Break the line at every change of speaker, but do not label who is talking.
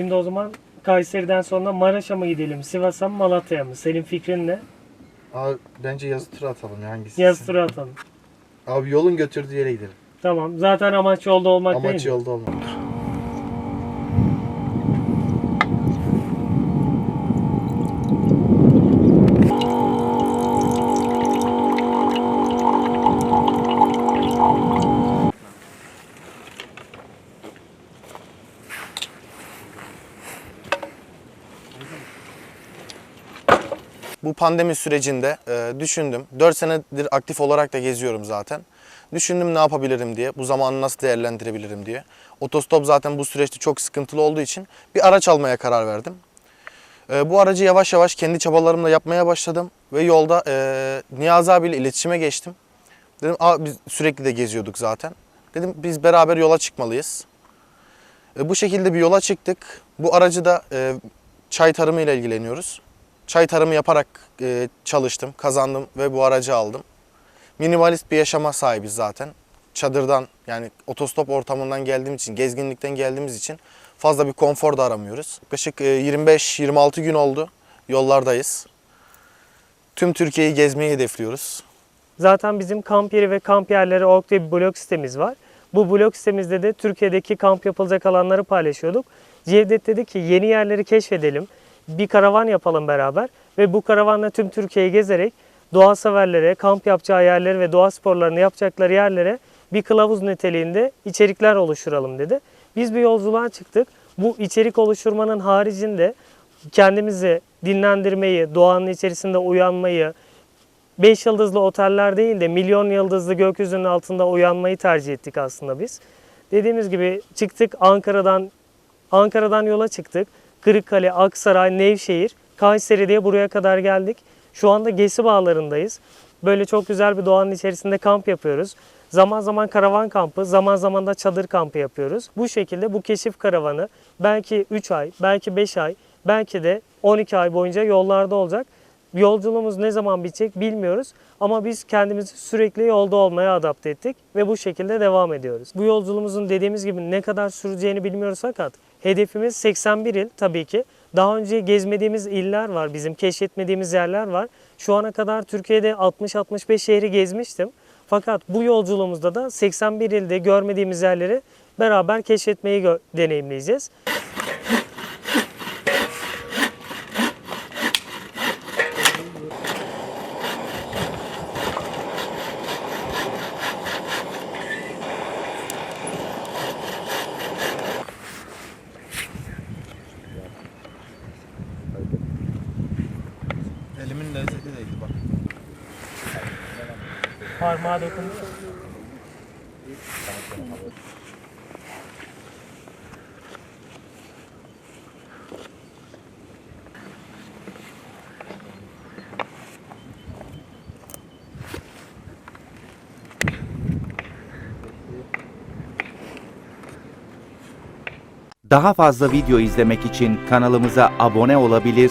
Şimdi
o zaman Kayseri'den sonra Maraş'a mı gidelim, Sivas'a mı, Malatya'ya mı? Senin fikrin ne?
Abi bence yazı tura atalım ya hangisi?
Yaz tura atalım.
Abi yolun götürdüğü yere gidelim.
Tamam. Zaten amaç yolda olmak
Amaç
değil mi?
yolda olmaktır.
Bu pandemi sürecinde e, düşündüm. 4 senedir aktif olarak da geziyorum zaten. Düşündüm ne yapabilirim diye, bu zamanı nasıl değerlendirebilirim diye. Otostop zaten bu süreçte çok sıkıntılı olduğu için bir araç almaya karar verdim. E, bu aracı yavaş yavaş kendi çabalarımla yapmaya başladım ve yolda e, Niyazi abiyle iletişime geçtim. Dedim biz sürekli de geziyorduk zaten. Dedim biz beraber yola çıkmalıyız. E, bu şekilde bir yola çıktık. Bu aracı da e, çay tarımı ile ilgileniyoruz. Çay tarımı yaparak e, çalıştım, kazandım ve bu aracı aldım. Minimalist bir yaşama sahibiz zaten. Çadırdan yani otostop ortamından geldiğim için, gezginlikten geldiğimiz için fazla bir konfor da aramıyoruz. Yaklaşık e, 25-26 gün oldu yollardayız. Tüm Türkiye'yi gezmeyi hedefliyoruz.
Zaten bizim kamp yeri ve kamp yerleri org diye bir blog sitemiz var. Bu blog sitemizde de Türkiye'deki kamp yapılacak alanları paylaşıyorduk. Cevdet dedi ki yeni yerleri keşfedelim. Bir karavan yapalım beraber ve bu karavanla tüm Türkiye'yi gezerek doğa severlere, kamp yapacağı yerleri ve doğa sporlarını yapacakları yerlere bir kılavuz niteliğinde içerikler oluşturalım dedi. Biz bir yolculuğa çıktık. Bu içerik oluşturmanın haricinde kendimizi dinlendirmeyi, doğanın içerisinde uyanmayı, 5 yıldızlı oteller değil de milyon yıldızlı gökyüzünün altında uyanmayı tercih ettik aslında biz. Dediğimiz gibi çıktık Ankara'dan Ankara'dan yola çıktık. Kırıkkale, Aksaray, Nevşehir, Kayseri diye buraya kadar geldik. Şu anda Gesi Bağları'ndayız. Böyle çok güzel bir doğanın içerisinde kamp yapıyoruz. Zaman zaman karavan kampı, zaman zaman da çadır kampı yapıyoruz. Bu şekilde bu keşif karavanı belki 3 ay, belki 5 ay, belki de 12 ay boyunca yollarda olacak. Yolculuğumuz ne zaman bitecek bilmiyoruz ama biz kendimizi sürekli yolda olmaya adapte ettik ve bu şekilde devam ediyoruz. Bu yolculuğumuzun dediğimiz gibi ne kadar süreceğini bilmiyoruz fakat hedefimiz 81 il tabii ki. Daha önce gezmediğimiz iller var, bizim keşfetmediğimiz yerler var. Şu ana kadar Türkiye'de 60-65 şehri gezmiştim. Fakat bu yolculuğumuzda da 81 ilde görmediğimiz yerleri beraber keşfetmeyi deneyimleyeceğiz.
Elimin lezzeti değil bak.
Parmağa dokundu.
Daha fazla video izlemek için kanalımıza abone olabilir,